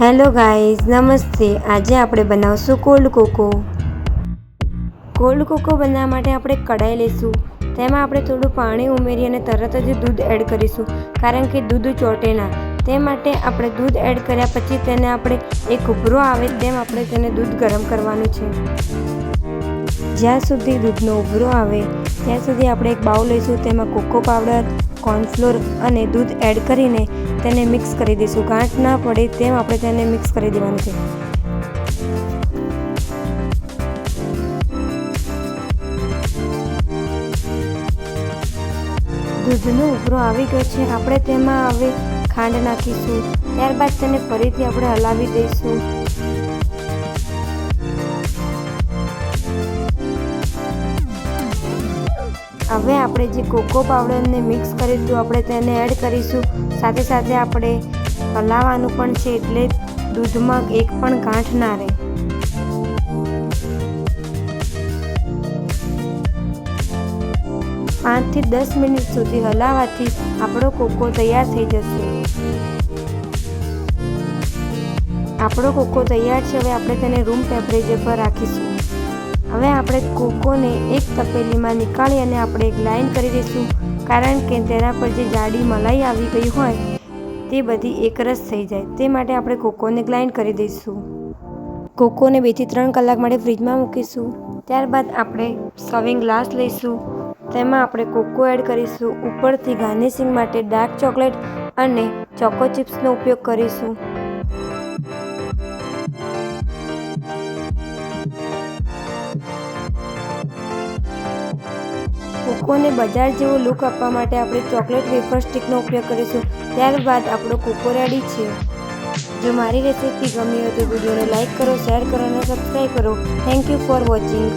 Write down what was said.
Hello guys, નમસ્તે. આજે આપણે બનાવશું કોલ્ડ કોકો. કોલ્ડ કોકો બનાવવા માટે આપણે કઢાઈ લઈશું. તેમાં આપણે થોડું પાણી ઉમેરી અને તરત જ દૂધ એડ કરીશું, કારણ કે દૂધ ચોટે ના. તે માટે આપણે દૂધ એડ કર્યા પછી તેને આપણે એક ઉભરો આવે તેમ આપણે તેને દૂધ ગરમ કરવાનું છે. જ્યાં સુધી દૂધનો ઉભરો આવે ત્યાં સુધી આપણે એક બાઉલ લઈશું, તેમાં કોકો પાવડર, કોર્નફ્લોર અને દૂધ એડ કરીને તેને મિક્સ કરી દઈશું. ગાંઠ ના પડે તેમ આપણે તેને મિક્સ કરી દેવાનું છે. દૂધનો ઉભરો આવી ગયો છે. આપણે તેમાં હવે ખાંડ નાખીશું. ત્યારબાદ તેને ફરીથી આપણે હલાવી દઈશું. હવે આપણે જે કોકો પાવડરને મિક્સ કરીશું, આપણે તેને એડ કરીશું. સાથે સાથે આપણે હલાવવાનું પણ છે એટલે દૂધમાં એક પણ ગાંઠ ના રહે. પાંચથી દસ મિનિટ સુધી હલાવવાથી આપણો કોકો તૈયાર થઈ જશે. આપણો કોકો તૈયાર છે, હવે આપણે તેને રૂમ ટેમ્પરેચર પર રાખીશું. હવે આપણે કોકોને એક તપેલીમાં નીકાળી અને આપણે એક કરી દઈશું. કારણ કે તેના પર જે જાડી મલાઈ આવી ગઈ હોય, તે બધી એકરસ થઈ જાય. તે માટે આપણે કોકોને ગ્લાઇન્ડ કરી દઈશું. કોકોને બેથી ત્રણ કલાક માટે ફ્રીજમાં મૂકીશું. ત્યારબાદ આપણે સર્વિંગ ગ્લાસ લઈશું. તેમાં આપણે કોકો એડ કરીશું. ઉપરથી ગાર્નિશિંગ માટે ડાર્ક ચોકલેટ અને ચોકો ચિપ્સનો ઉપયોગ કરીશું. કોકોને બજાર જેવો લુક આપવા માટે આપણે ચોકલેટ વેફર સ્ટિકનો ઉપયોગ કરીશું. ત્યારબાદ આપણો કોકો રેડી છે. જો મારી રેસીપી ગમી હોય તો વિડીયોને લાઇક કરો, શેર કરો અને સબસ્ક્રાઈબ કરો. Thank you for watching